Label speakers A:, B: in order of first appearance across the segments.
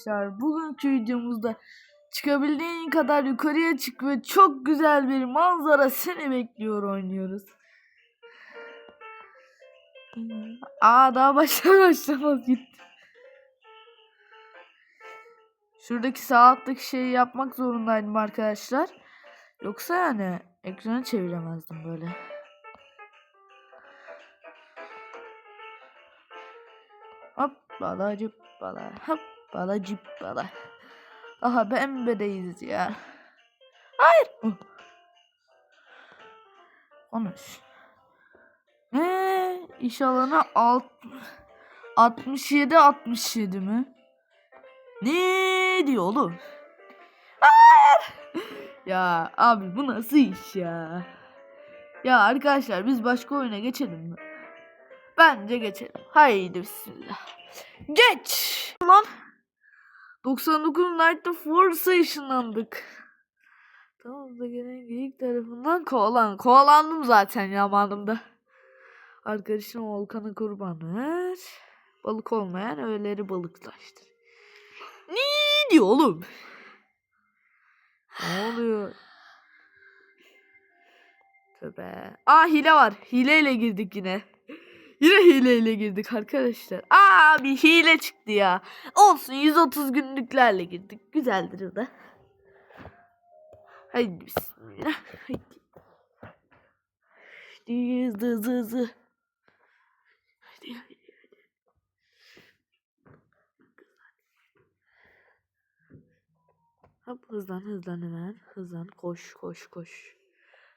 A: arkadaşlar. Bugünkü videomuzda çıkabildiğin kadar yukarıya çık ve çok güzel bir manzara seni bekliyor oynuyoruz. Aa daha başlar başlamaz gitti. Şuradaki sağ alttaki şeyi yapmak zorundaydım arkadaşlar. Yoksa yani ekranı çeviremezdim böyle. Hoppala cıppala hoppala cıppala. Aha pembedeyiz ya. Hayır. Oh. Konuş. Ne? İş alanı alt 67 67 mi? Ne diyor oğlum? Hayır. Ya abi bu nasıl iş ya? Ya arkadaşlar biz başka oyuna geçelim mi? Bence geçelim. Haydi bismillah. Geç. Lan. 99 Night'ta Force'a ışınlandık. Tamam da gelen geyik tarafından kovalan. Kovalandım zaten yamanımda. Arkadaşım Volkan'a kurban ver. Balık olmayan öğeleri balıklaştır. Ne diyor oğlum? Ne oluyor? Tövbe. Aa hile var. Hileyle girdik yine. Yine hileyle girdik arkadaşlar. Aa bir hile çıktı ya. Olsun 130 günlüklerle girdik. Güzeldir o da. Haydi bismillah. Haydi. Hızlı hızlı hızlı. Hop hızlan hızlan hemen. Hızlan koş koş koş.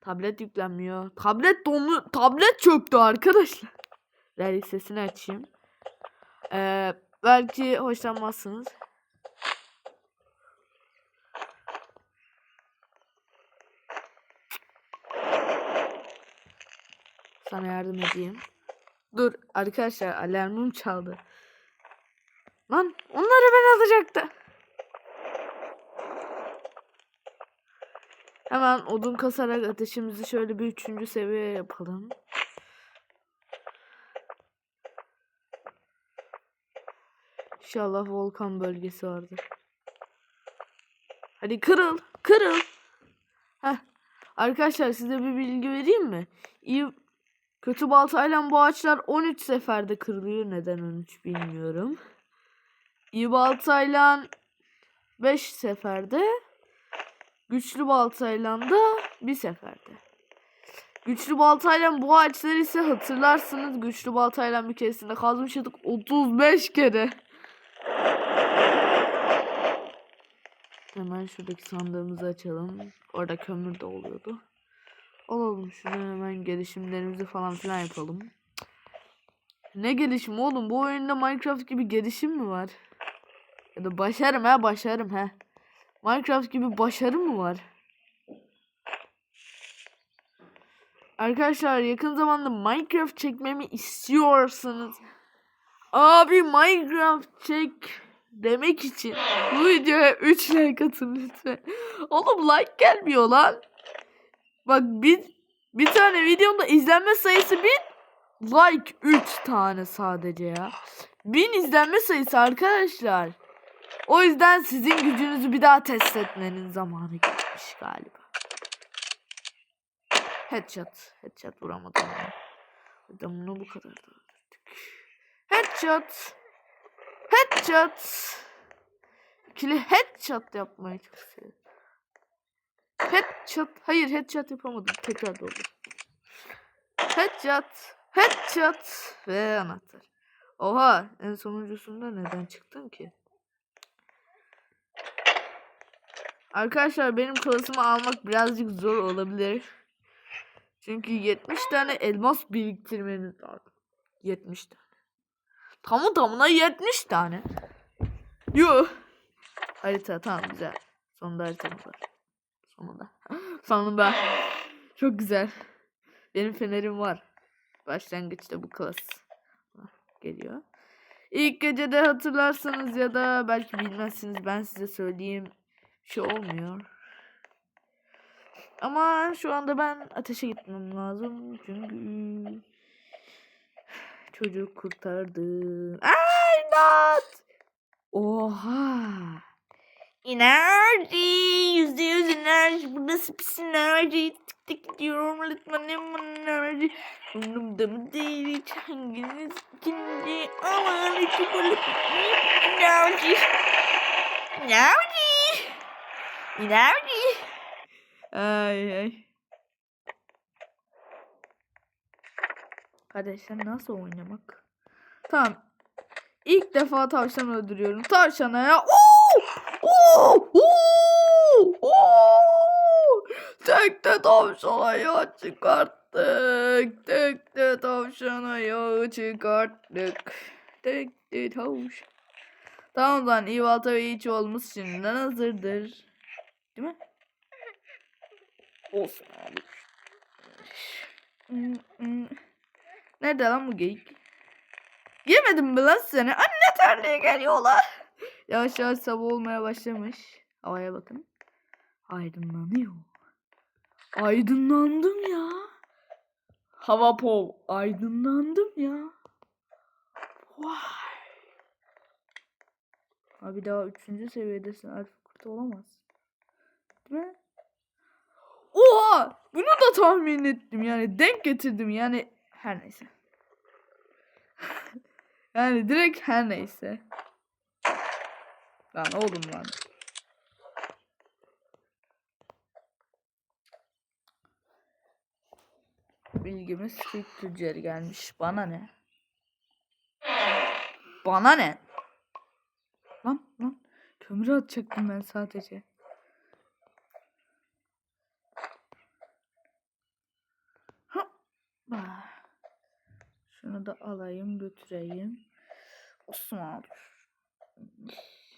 A: Tablet yüklenmiyor. Tablet donu tablet çöktü arkadaşlar. Rally sesini açayım. Ee, belki hoşlanmazsınız. Sana yardım edeyim. Dur arkadaşlar alarmım çaldı. Lan onları ben alacaktı. Hemen odun kasarak ateşimizi şöyle bir üçüncü seviye yapalım. İnşallah volkan bölgesi vardır. Hadi kırıl, kırıl. Heh. Arkadaşlar size bir bilgi vereyim mi? İyi kötü baltayla bu ağaçlar 13 seferde kırılıyor. Neden 13 bilmiyorum. İyi baltayla 5 seferde. Güçlü baltayla da bir seferde. Güçlü baltayla bu ağaçları ise hatırlarsınız güçlü baltayla bir keresinde kazmıştık 35 kere. Hemen şuradaki sandığımızı açalım. Orada kömür de oluyordu. Alalım şunu hemen gelişimlerimizi falan filan yapalım. Ne gelişim oğlum? Bu oyunda Minecraft gibi gelişim mi var? Ya da başarım ha başarım ha. Minecraft gibi başarı mı var? Arkadaşlar yakın zamanda Minecraft çekmemi istiyorsanız abi Minecraft çek demek için bu videoya 3 like atın lütfen. Oğlum like gelmiyor lan. Bak bir, bir tane videomda izlenme sayısı 1000 like 3 tane sadece ya. 1000 izlenme sayısı arkadaşlar. O yüzden sizin gücünüzü bir daha test etmenin zamanı gelmiş galiba. Headshot. Headshot vuramadım ya. Adamına bu kadar da. Headshot. Headshot. İkili headshot yapmayı çok seviyorum. Headshot. Hayır headshot yapamadım. Tekrar doldu. Headshot. Headshot. Ve anahtar. Oha en sonuncusunda neden çıktın ki? Arkadaşlar benim klasımı almak birazcık zor olabilir. Çünkü 70 tane elmas biriktirmeniz lazım. 70 tane. Tamı tamına 70 tane. Yo. Harita tamam güzel. Sonunda haritamız var. Sonunda. Sonunda. Çok güzel. Benim fenerim var. Başlangıçta bu klas geliyor. İlk gecede hatırlarsanız ya da belki bilmezsiniz ben size söyleyeyim. Şey olmuyor. Ama şu anda ben ateşe gitmem lazım. Çünkü çocuk kurtardım. Ay not. Oha. Enerji. Yüzde yüz enerji. Bu nasıl pis enerji? Tık tık gidiyorum. Lütfen enerji. Umurumda mı değil hiç hanginiz ikinci. Aman iki böyle enerji. Enerji. Enerji. Ay ay. Kardeşler nasıl oynamak? Tamam. İlk defa tavşan öldürüyorum. Tavşana ya. Oo! Oo! Oo! Oo! Tek de tavşana yağ çıkarttık. Tek de tavşana yağ çıkarttık. Tek de tavşan. Tamam lan İvalta ve iç olmuş şimdiden hazırdır. Değil mi? Olsun abi. Nerede lan bu geyik? Yemedim mi lan seni? Anne terliğe geliyorlar. Yavaş yavaş sabah olmaya başlamış. Havaya bakın. Aydınlanıyor. Aydınlandım ya. Hava pov. Aydınlandım ya. Vay. Abi daha üçüncü seviyedesin. Alfa kurt olamaz. Değil mi? Oha! Bunu da tahmin ettim yani. Denk getirdim yani. Her neyse. yani direkt her neyse. Lan oğlum lan. Bilgimiz Türk tüccarı gelmiş. Bana ne? Bana ne? Lan lan. Kömür atacaktım ben sadece. Hoppa. Şunu da alayım götüreyim. Osman.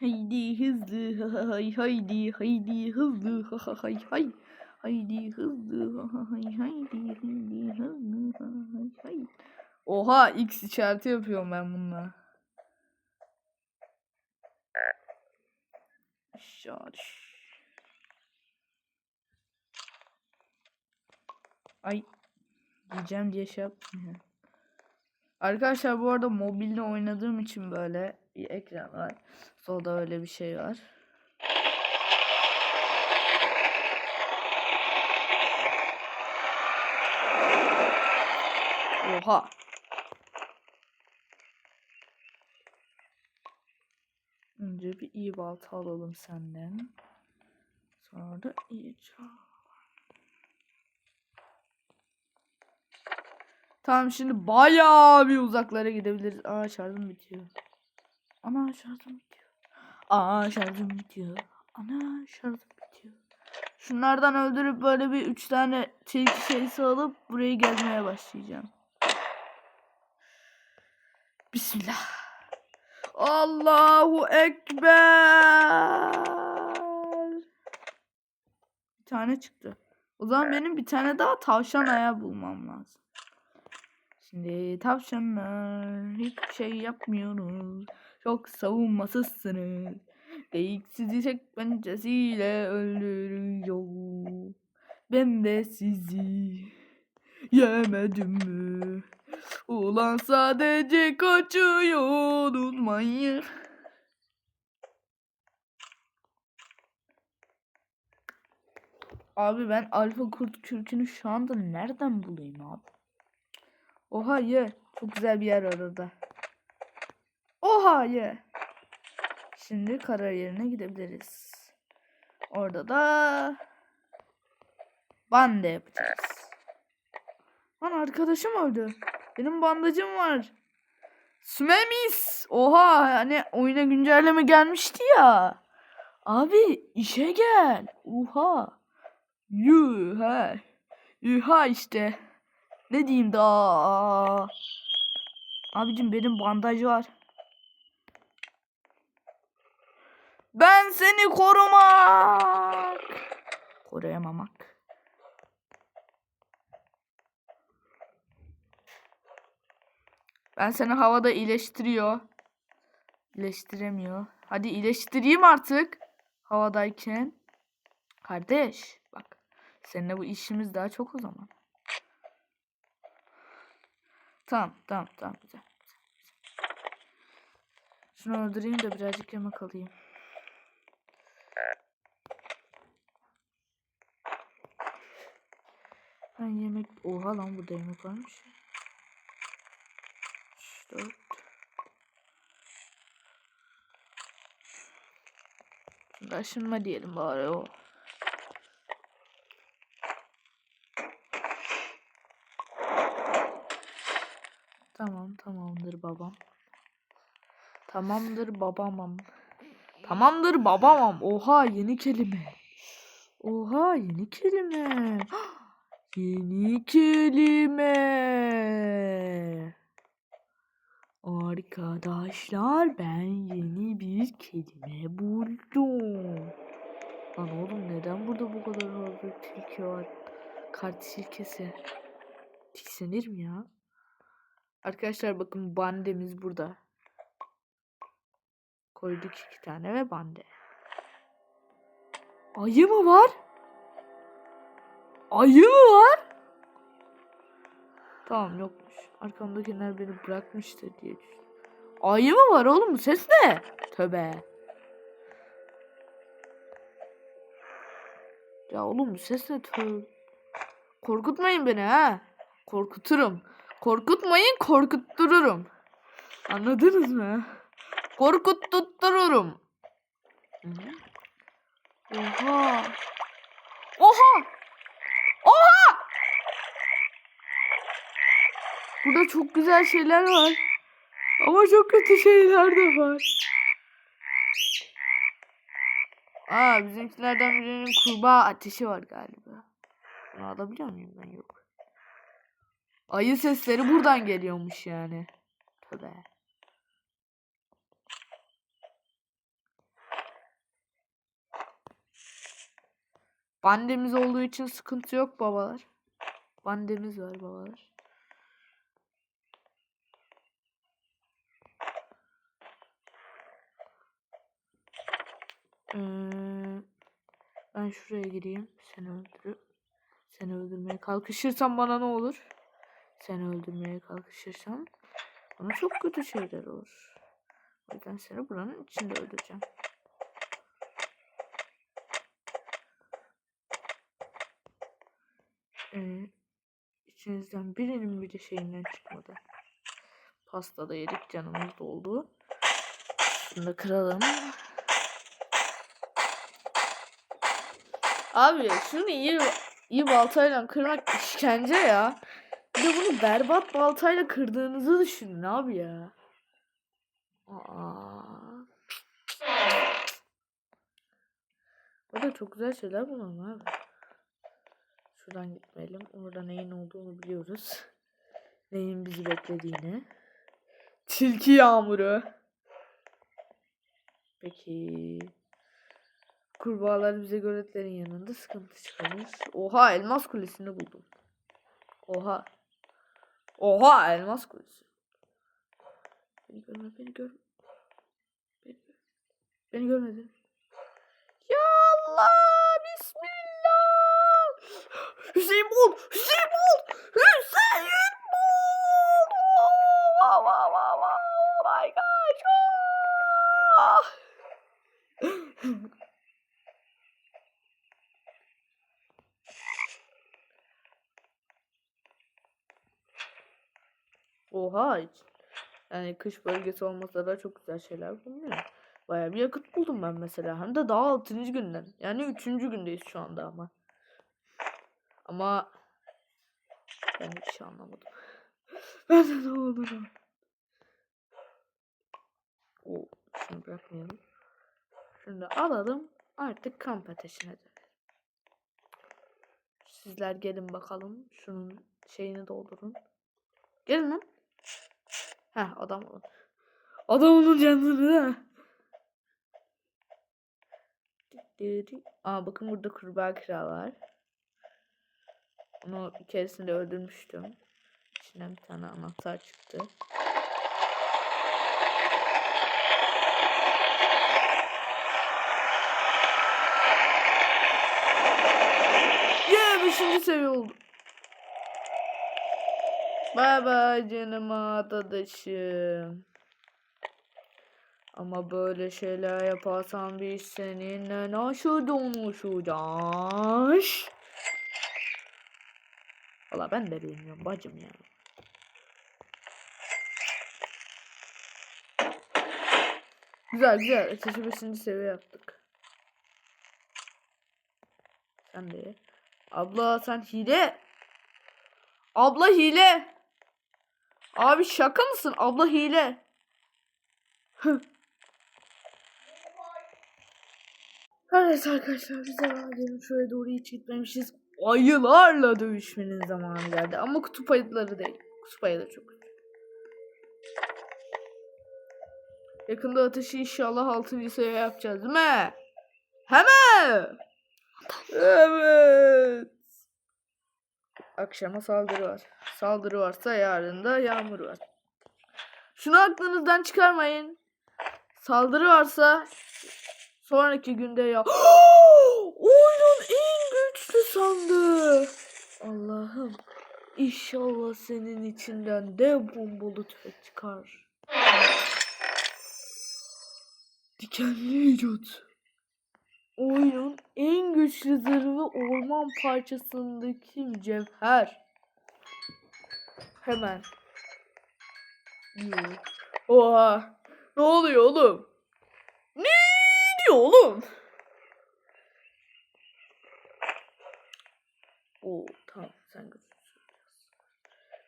A: Haydi hızlı hay haydi haydi hızlı ha hay hay. Haydi hızlı ha hay haydi haydi hızlı ha hay hay. Oha X işareti yapıyorum ben bununla. Düş. Ay diyeceğim diye şey yapmıyorum. Arkadaşlar bu arada mobilde oynadığım için böyle bir ekran var. Solda öyle bir şey var. Oha. Önce bir iyi balta alalım senden. Sonra da iyi çal. Tamam şimdi bayağı bir uzaklara gidebiliriz. Aa şarjım bitiyor. Ana şarjım bitiyor. Aa şarjım bitiyor. Ana şarjım bitiyor. Şunlardan öldürüp böyle bir üç tane tilki şeysi alıp burayı gezmeye başlayacağım. Bismillah. Allahu Ekber. Bir tane çıktı. O zaman benim bir tane daha tavşan ayağı bulmam lazım. Şimdi tavşanlar hiçbir şey yapmıyoruz. Çok savunmasızsınız. Geyik sizi tek pençesiyle öldürüyor. Ben de sizi yemedim mi? Ulan sadece kaçıyor unutmayın. Abi ben alfa kurt kürkünü şu anda nereden bulayım abi? Oha ye. Çok güzel bir yer orada. Oha ye. Şimdi karar yerine gidebiliriz. Orada da bande yapacağız. Lan arkadaşım öldü. Benim bandajım var. Sümemis. Oha hani oyuna güncelleme gelmişti ya. Abi işe gel. Oha. Yuha. Yuha işte. Ne diyeyim daha? Abicim benim bandaj var. Ben seni korumak. Koruyamamak. Ben seni havada iyileştiriyor. İyileştiremiyor. Hadi iyileştireyim artık. Havadayken. Kardeş bak. Seninle bu işimiz daha çok o zaman. Tamam tamam tamam güzel. Şunu öldüreyim de birazcık yemek alayım. Ben yemek... Oha lan burada yemek varmış. Üç, dört. Şimdi aşınma diyelim bari o. Tamam tamamdır babam. Tamamdır babamam. Tamamdır babamam. Oha yeni kelime. Oha yeni kelime. Yeni kelime. Arkadaşlar ben yeni bir kelime buldum. Lan oğlum neden burada bu kadar fazla tilki var? Kart silkesi. Tiksenirim ya. Arkadaşlar bakın bandemiz burada. Koyduk iki tane ve bande. Ayı mı var? Ayı mı var? Tamam yokmuş. Arkamdakiler beni bırakmıştır diye. Ayı mı var oğlum? Ses ne? Tövbe. Ya oğlum ses ne? Tövbe. Korkutmayın beni ha. Korkuturum. Korkutmayın korkuttururum. Anladınız mı? Korkuttururum. Oha. Oha. Oha. Burada çok güzel şeyler var. Ama çok kötü şeyler de var. Aa bizimkilerden birinin kurbağa ateşi var galiba. Bunu alabiliyor muyum ben? Yok. Ayı sesleri buradan geliyormuş yani. Tövbe. Bandemiz olduğu için sıkıntı yok babalar. Bandemiz var babalar. Ee, ben şuraya gireyim. Seni öldürüp seni öldürmeye kalkışırsam bana ne olur? Seni öldürmeye kalkışırsam bana çok kötü şeyler olur. O yüzden seni buranın içinde öldüreceğim. Ee, içinizden birinin bile şeyinden çıkmadı. Pasta da yedik canımız doldu. Şunu da kıralım. Abi şunu iyi iyi baltayla kırmak işkence ya. Bir de bunu berbat baltayla kırdığınızı düşünün abi ya. Aa. Burada çok güzel şeyler bulalım abi. Şuradan gitmeyelim. Orada neyin olduğunu biliyoruz. Neyin bizi beklediğini. Tilki yağmuru. Peki. Kurbağalar bize göletlerin yanında sıkıntı çıkarır. Oha elmas kulesini buldum. Oha. Oha elmas kulesi. Beni görme beni. Beni. Ya Allah bismillah. Hüseyin. Hüseyin. Hüseyin. Oh, wow, wow, wow. Oh my gosh. Oh. Oha hiç. Yani kış bölgesi olmasa da çok güzel şeyler bulunuyor. Bayağı bir yakıt buldum ben mesela. Hem de daha 6. günden. Yani 3. gündeyiz şu anda ama. Ama ben hiçbir şey anlamadım. ben de ne olur. O şunu bırakmayalım. Şunu da alalım. Artık kamp ateşine dönelim. Sizler gelin bakalım. Şunun şeyini doldurun. Gelin lan. Heh adam olun. Adamın canını da. Aa bakın burada kurbağa kral var. Onu bir keresinde öldürmüştüm. İçinden bir tane anahtar çıktı. Yeah, beşinci seviye oldu. Bay bay canım arkadaşım. Ama böyle şeyler yaparsan biz seninle nasıl konuşacağız? Valla ben de bilmiyorum bacım ya. Güzel güzel. Ateşi 5. seviye yaptık. Sen de. Abla sen hile. Abla hile. Abi şaka mısın? Abla hile. Evet arkadaşlar biz devam edelim. Şöyle doğru hiç gitmemişiz. Ayılarla dövüşmenin zamanı geldi. Ama kutup ayıları değil. Kutup ayıları çok kötü. Yakında ateşi inşallah 6. seviye yapacağız değil mi? Hemen. Evet. Akşama saldırı var. Saldırı varsa yarın da yağmur var. Şunu aklınızdan çıkarmayın. Saldırı varsa sonraki günde ya oyunun en güçlü sandığı. Allah'ım inşallah senin içinden dev bombalı tüfek çıkar. Dikenli vücut. Oyunun en güçlü zırhı orman parçasındaki mücevher. Hemen. Yuh. Oha. Ne oluyor oğlum? Ne diyor oğlum? Oo tamam sen güçlüsün.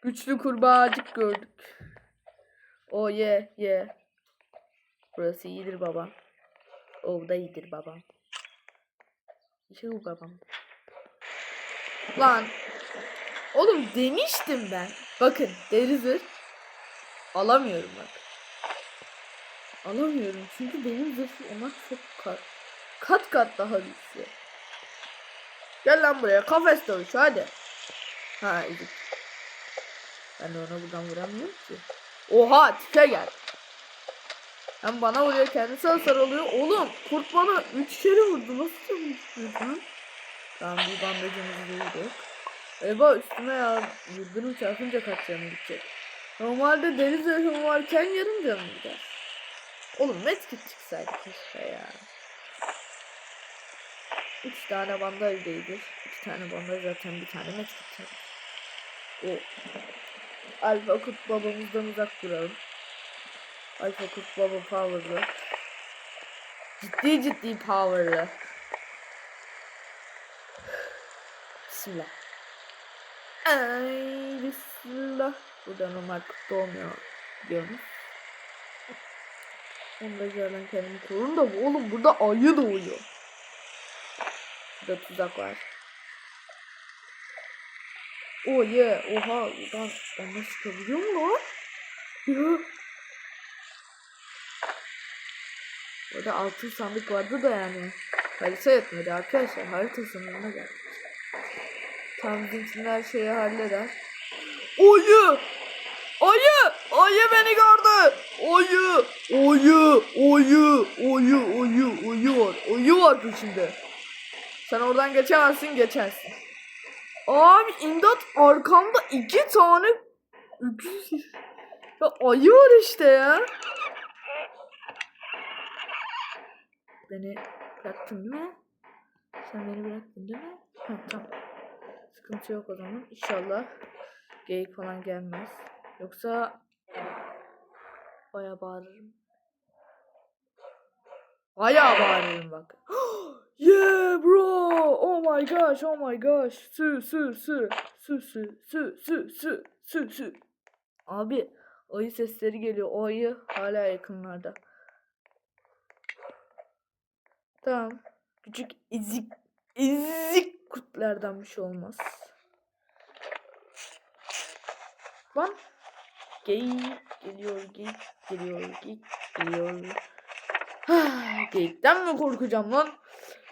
A: Güçlü kurbağacık gördük. O ye ye. Burası iyidir baba. O da iyidir babam. Şu babam. Lan. Oğlum demiştim ben. Bakın deri zırh. Alamıyorum bak. Alamıyorum çünkü benim zırhım ona çok kat. Kat kat daha güçlü. Gel lan buraya kafes dövüş hadi. Ha ezik. Ben de ona buradan vuramıyorum ki. Oha tipe gel. Hem bana vuruyor kendisi hasar alıyor. Oğlum kurt bana 3 kere vurdu. Nasıl lan? Tamam bir bandajımızı duyduk. Eba üstüme ya yıldırım çarpınca kaç canım gidecek. Normalde deniz zırhım varken yarım canım gider. Oğlum medkit çıksaydı keşke ya. 3 tane bandaj değildir. 2 tane bandaj zaten bir tane medkit. O Alfa kurt babamızdan uzak duralım. Alfa kurt baba powerlı. Ciddi ciddi powerlı. Bismillah. Ay bismillah. Burada normal kurt doğmuyor. Biliyorsunuz. Onu da yerden kendimi korun da oğlum burada ayı doğuyor. Burada tuzak var. Oh yeah. Oha. Buradan ona çıkabiliyor mu lan? Ya. Burada altın sandık vardı da yani. Harita yetmedi arkadaşlar. Harita sınırına geldik. Bizimkiler her şeyi halleder. Ayı! Ayı! Ayı beni gördü! Ayı! Ayı! Ayı! Ayı! Ayı! Ayı var. Ayı var peşinde. Sen oradan geçemezsin geçersin. Abi imdat arkamda iki tane öküz. Ya ayı var işte ya. Beni bıraktın değil mi? Sen beni bıraktın değil mi? Ha, tamam. Sıkıntı yok o zaman. İnşallah geyik falan gelmez. Yoksa baya bağırırım. Baya bağırırım bak. yeah bro. Oh my gosh. Oh my gosh. Su su su. Su su su su su su su. Abi ayı sesleri geliyor. O ayı hala yakınlarda. Tamam. Küçük izik izik kurtlardan bir şey olmaz. Lan. Geyik geliyor, geyik geliyor, geyik geliyor. Ah, Geyikten mi korkacağım lan?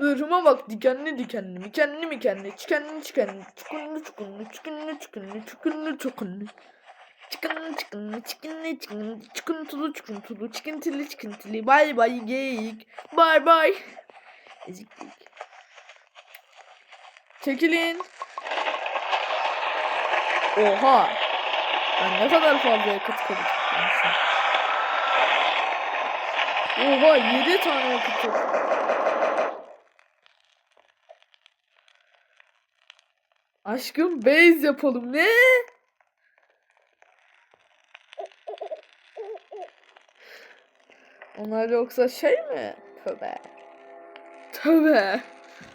A: Zırhıma bak dikenli dikenli, dikenli mikenli, çikenli çikenli, çukunlu çukunlu, çukunlu çukunlu, çukunlu çukunlu. Çıkın çıkın çıkın çıkın çıkıntılı çıkıntılı çıkıntılı çıkıntılı bay bay geyik bay bay ezik geyik çekilin oha ben ne kadar fazla yakıt kabul etmişim Oha 7 tane yakıt yok. Aşkım base yapalım. Ne? Onlar yoksa şey mi? Tövbe. Tövbe.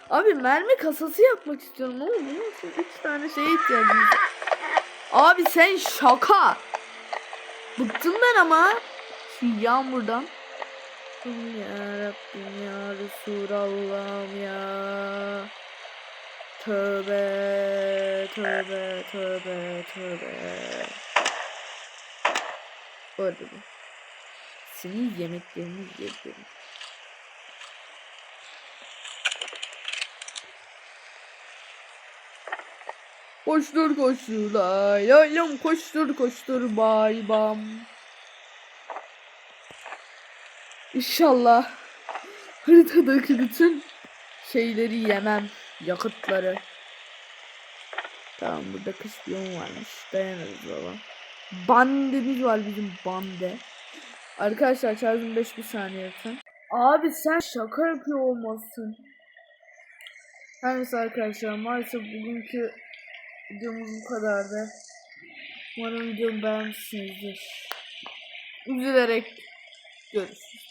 A: Abi mermi kasası yapmak istiyorum. Ne oldu? Nasıl? Üç tane şeye ihtiyacımız var. Abi sen şaka. Bıktım ben ama. Şu yağmurdan. Ya Rabbim ya Resulallah'ım ya. Tövbe, tövbe, tövbe, tövbe. Bu arada bu. Senin yemeklerini yiyebilirim. Koştur koştur lay lay lam koştur koştur bay bam. İnşallah haritadaki bütün şeyleri yemem. Yakıtları. Tamam burada kış biyomu varmış. Dayanırız baba. Bandemiz var bizim bande. Arkadaşlar şarjım 5 bir saniye lütfen. Abi sen şaka yapıyor olmasın. Her neyse arkadaşlar maalesef bugünkü videomuz bu kadardı. Umarım videomu beğenmişsinizdir. Üzülerek görüşürüz.